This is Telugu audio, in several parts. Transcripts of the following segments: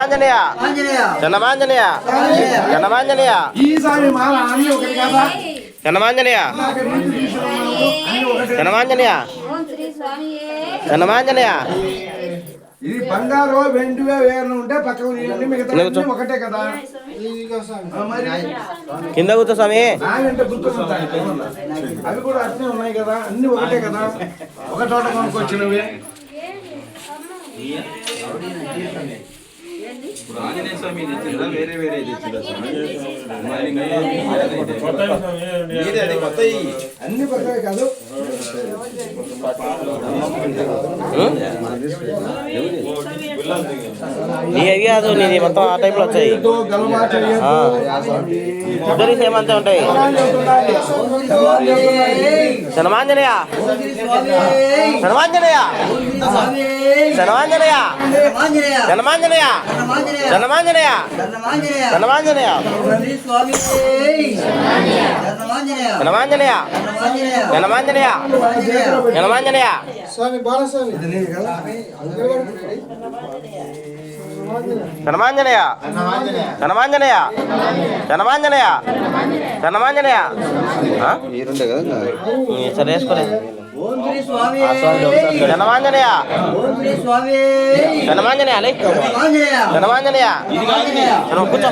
ఆంజనేయ. జనమాంజనేయ జనమాంజనేయ జనమాంజనేయ జనమాంజనేయ జనమాంజనేయ ఇది బంగారు వేరు ఉంటే పక్కకు మిగతా ఒకటే కదా? కింద కూర్చో స్వామి. అవి కూడా ఉన్నాయి కదా? అన్ని ఒకటే కదా? ఒక చోట కొనుక్కొచ్చినవి. ఇప్పుడు ఆంజనేయ స్వామి తెచ్చిందా వేరే వేరే తెచ్చిందా స్వామి కొత్త అన్ని కొత్తవి కాదు. నీ అవి కాదు నీది మొత్తం ఆ టైప్లో వచ్చాయి. ఇద్దరి సేమ్ అంతే ఉంటాయి? జనమాంజనేయ ఆంజనేయ జనమాంజనేయ ఆంజనేయ జనమాంజనేయ ధర్మాంజనేయ జనమాంజనేయ శ్రీ స్వామి ధర్మాంజనేయ జనమాంజనేయ ధర్మాంజనేయ జనమాంజనేయ ఆంజనేయ జనమాంజనేయ జనమాంజనేయ జనమాంజనేయ జనమాంజనేయ జనమాంజనేయ ఆ? ఈ సరే వేసుకోలే లే. కూర్చో.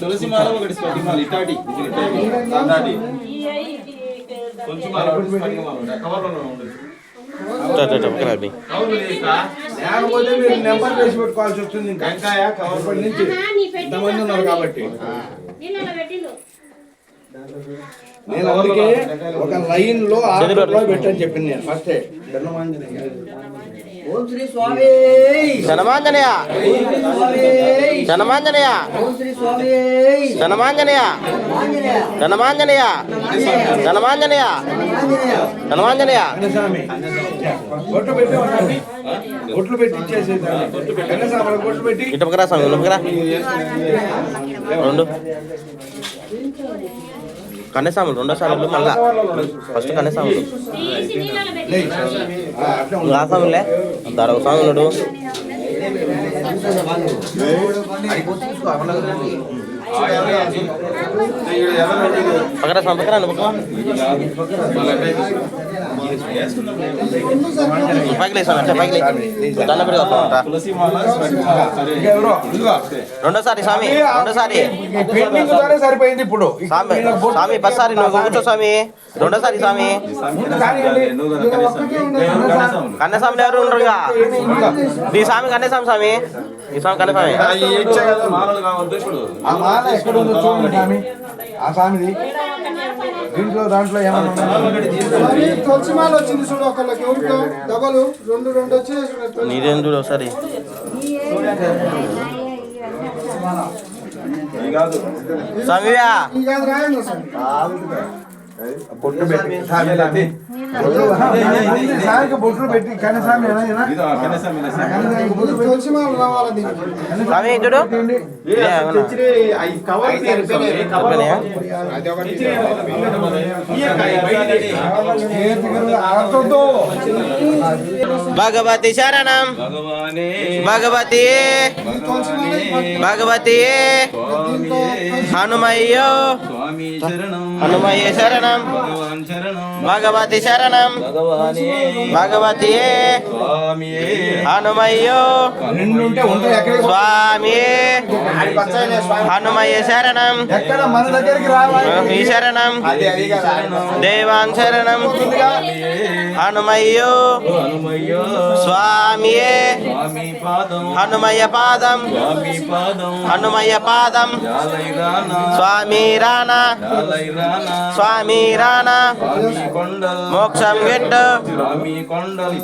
తులసి మాల ఒకటి స్పటి మాల ఇటాటి ఇది ఇటాటి. దాదాటి తులసి మాల ఒకటి స్పటిక మాల ఒకటి. కవర్లో ఉండదు చో, చో, చో, పక్కన పెట్టి. కవర్లు లేక లేకపోతే మీరు నెంబర్ వేసి పెట్టుకోవాల్సి వస్తుంది ఇంకా. వెంకాయ కవర్ ఇప్పటి నుంచి ఇంతమంది ఉన్నారు కాబట్టి. నేను అందుకే ఒక లైన్లో ఆర్డర్లో పెట్టని చెప్పింది నేను. ఫస్ట్. ఓం శ్రీ స్వామి. జనమాంజనేయ స్వామి జనమాంజనేయ ఓం శ్రీ స్వామి. జనమాంజనేయ ఆంజనేయ జనమాంజనేయ జనమాంజనేయ ఆంజనేయ జనమాంజనేయ కన్నస్వామి. బొట్లు పెట్టి ఉండండి. బొట్లు పెట్టి ఇచ్చేసేదాన్ని. కన్నస్వామి బొట్లు పెట్టి. ఇటు పక్కరా స్వామి ఇటు పక్కరా. రెండు. కన్నేసాములు రెండో సార్లు మళ్ళా. ఫస్ట్ కన్నేసాములు. రాసాములే. అట్లా ఉండు. ఒక స్వామి పక్కన పక్కన పక్కన. రెండోసారి స్వామి రెండోసారి. సరిపోయింది ఇప్పుడు స్వామి స్వామి నువ్వు కూర్చో స్వామి. రెండోసారి స్వామి. కన్నస్వామి ఎవరు ఉండరు నీ స్వామి కన్నస్వామి స్వామి? ఈ స్వామి కన్నస్వామి. ఆ స్వామిది. దీంట్లో దాంట్లో ఏమన్నా ఉందా? తులసి మాల వచ్చింది చూడు ఒకళ్ళకి. ఎవరికో? డబలు. రెండు రెండు వచ్చినాయి చూడు నీదేం చూడు ఒకసారి. ఇది బొట్లు పెట్టి బొట్లు పెట్టి. భగవతి శరణం. భగవానే. భగవతి. భగవతి. హనుమయ్యో. స్వామి శరణం. హనుమయ్య శరణం. శరణం. భగవతి శరణం. భగవతి. స్వామి హనుమయ్యో. స్వామి. హనుమయ్య శరణం. ఎక్కడ మన దగ్గరికి రావాలి? ఈ శరణం. దేవాన్ శరణం. హనుమయ్యో. హనుమయ్యో. స్వామియే. స్వామి పాదం హనుమయ్య పాదం స్వామి పాదం హనుమయ్య పాదం జాలై రానా స్వామి రానా జాలై రానా స్వామి రానా స్వామి కొండల్ మోక్షం గిట్టు స్వామి కొండల్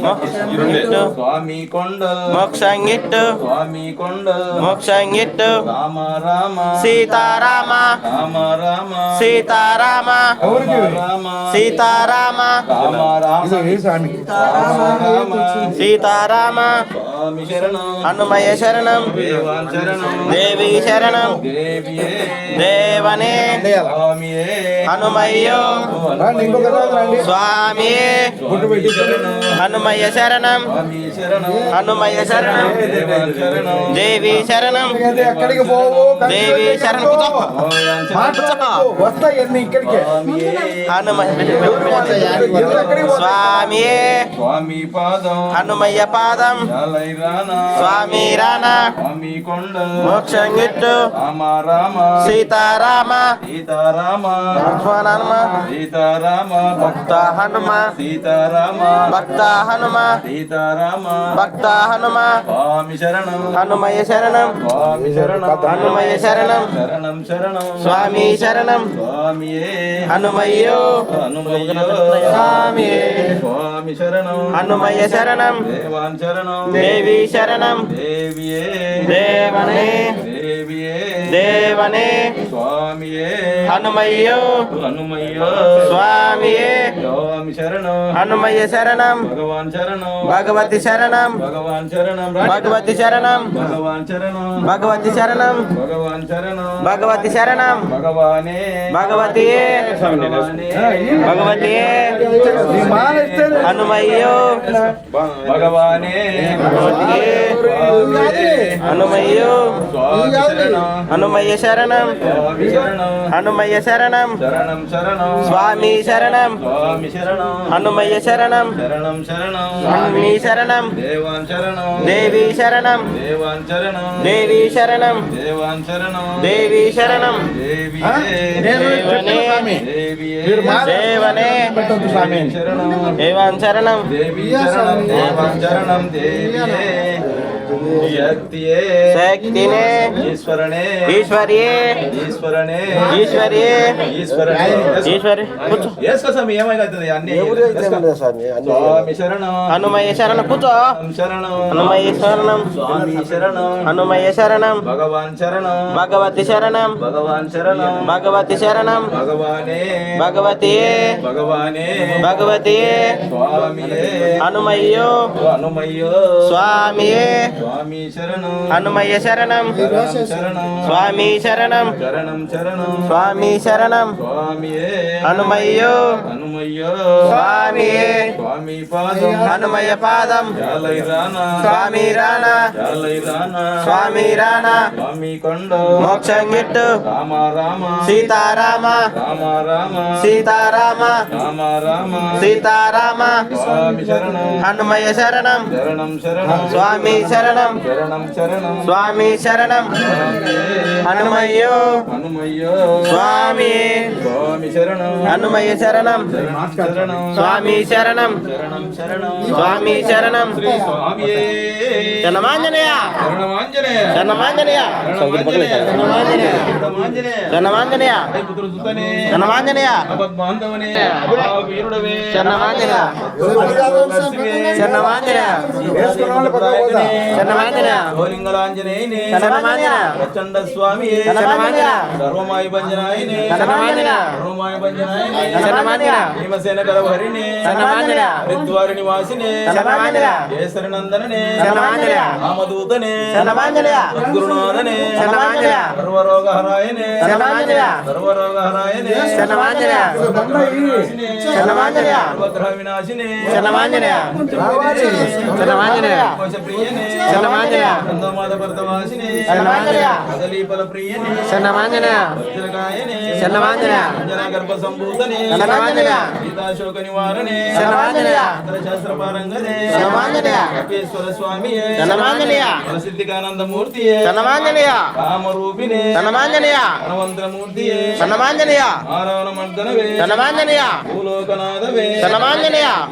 గిట్టు స్వామి కొండల్ మోక్షం గిట్టు స్వామి కొండల్ మోక్షం గిట్టు రామ రామ సీతారామ రామ రామ హనుమయ శరణం దేవి శరణం దేవనే హనుమయ్యో స్వామి శరణం హనుమయ్య శరణం స్వామి శరణం దేవి శరణం ఎందుకంటే ఎక్కడికి పోవు దేవి శరణం హనుమయ్య స్వామి పాదం. హనుమయ్య పాదం. స్వామి రానా మోక్షం గిట్టు రామ రామ సీతారామ సీతారామ భక్త హనుమ సీతారామ భక్త హనుమ సీతారామ భక్త హనుమ స్వామి శరణం హనుమయ్య శరణం స్వామి శరణం హనుమయ్య శరణం శరణం శరణం స్వామి శరణం స్వామియే హనుమయ్యో హనుమయ్యో స్వామియే స్వామి శరణం హనుమయ్య శరణం దేవాన్ శరణం దేవి శరణం. దేవియే. దేవనే. దేవియే. దేవనే. స్వామియే. హనుమయ్యో. హనుమయ్యో. స్వామియే. స్వామి శరణం. హనుమయ్య శరణం. భగవాన్ శరణం. భగవతి శరణం. భగవాన్ శరణం. భగవతి శరణం. భగవాన్ శరణం. భగవతి శరణం. భగవాన్ శరణం. భగవతి శరణం. భగవానే. భగవతియే. భగవానే. భగవతియే. హనుమయ్యో. భగవానే హనుమయ్యో. స్వామి శరణం. హనుమయ్య శరణం. స్వామి శరణం. హనుమయ్య శరణం. శరణం శరణం. స్వామి శరణం. హనుమయ్య శరణం. శరణం. శరణం. స్వామి శరణం. దేవాన్ శరణం. దేవి శరణం. దేవి శరణం దేవి శరణం దేవనే. దేవియే దేవనే శరణం. దేవాన్ శరణం. దేవి శరణం దేవాన్ శరణం దేవియే. శక్తియే శక్తినే ఈశ్వరనే ఈశ్వరియే ఈశ్వరనే ఈశ్వరియే ఈశ్వరనే ఈశ్వరి కూర్చో। వేసుకో స్వామి ఏమైతుంది అన్ని స్వామి శరణం. హనుమయ్య శరణం కూర్చో. శరణం. హనుమయ్య శరణం. స్వామి శరణం. హనుమయ్య శరణం. భగవాన్ శరణం. భగవతి శరణం. భగవాన్ శరణం. భగవతి శరణం. భగవానే. భగవతియే భగవానే. స్వామియే. హనుమయ్యో. హనుమయ్యో. స్వామియే. హనుమయ్య శరణం. స్వామి శరణం. స్వామి శరణం. హనుమయ్యో. స్వామి హనుమయ్య పాదం. స్వామి రానా. స్వామి రానా. మోక్షం గిట్టు. రామ రామ. సీతారామ. రామ రామ. సీతారామ. రామ రామ. సీతారామ. స్వామి శరణం. హనుమయ్య శరణం. స్వామి శరణం. శరణం. స్వామి శరణం. హనుమయ్యో. హనుమయ్యో. స్వామి. స్వామి శరణం. హనుమయ్య శరణం. శరణం స్వామి శరణం. శరణం స్వామి శరణం. శ్రీ స్వామియే శరణమాంజనేయ. శరణమాంజనేయ. శరణమాంజనేయ. శరణమాంజనేయ. శరణమాంజనేయ. శరణమాంజనేయ. శరణమాంజనేయ. శరణమాంజనేయ. శరణమాంజనేయ. శరణమాంజనేయ. శరణమాంజనేయ. ప్రచండ స్వామియే సర్వమాయ భంజనాయనే సర్వమాయ భంజనాయనే భీమసేన శరణమాంజనేయ హరిద్వారి నివాసినే కేసరనందననే రామదూతనే సద్గురునాథనే సర్వరోగహరాయనే సర్వరోగహరాయనే సర్వగ్రహ వినాశినే శరణమాంజనేయ ప్రియనే శరణమాంజనేయ నందమాద భరతవాసినే శరణమాంజనేయ కదలీపల ప్రియనే గర్భ సంభూతనే శరణమాంజనేయ. శాంతాశోక నివారణే శాస్త్రపారంగనే లోకేశ్వర స్వామియే. ప్రసిద్ధికానందమూర్తియే. రామరూపిణే. హనుమంతమూర్తియే. నారాయణ మర్దనవే భూలోకనాథవే.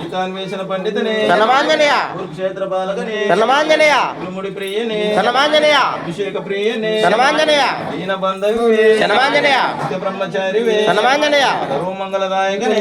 గీతాన్వేషణ పండితనే. కురుక్షేత్ర బాలకనే. కులుముడి ప్రియనే. అభిషేక ప్రియనే. దీన బంధవే. బ్రహ్మచారివే. ధర్మమంగళదాయకనే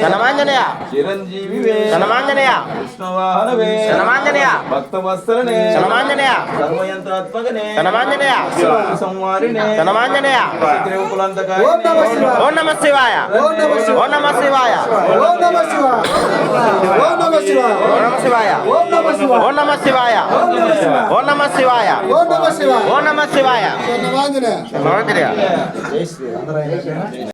శనమాంజనేయ చిరంజీవివే శనమాంజనేయ కృష్ణవాహనవే శనమాంజనేయ భక్త వస్త్రనే శనమాంజనేయ సర్వయంత్రాత్మకనే శనమాంజనేయ సంవారినే త్రిపులంతకాయ ఓం నమ శివాయ ఓం నమ శివాయ ఓం నమ శివాయ ఓం నమ శివాయ ఓం నమ శివాయ ఓం నమ శివాయ ఓం నమ శివాయ ఓం నమ శివాయ ఓం నమ శివాయ ఓం నమ శివాయ ఓం నమ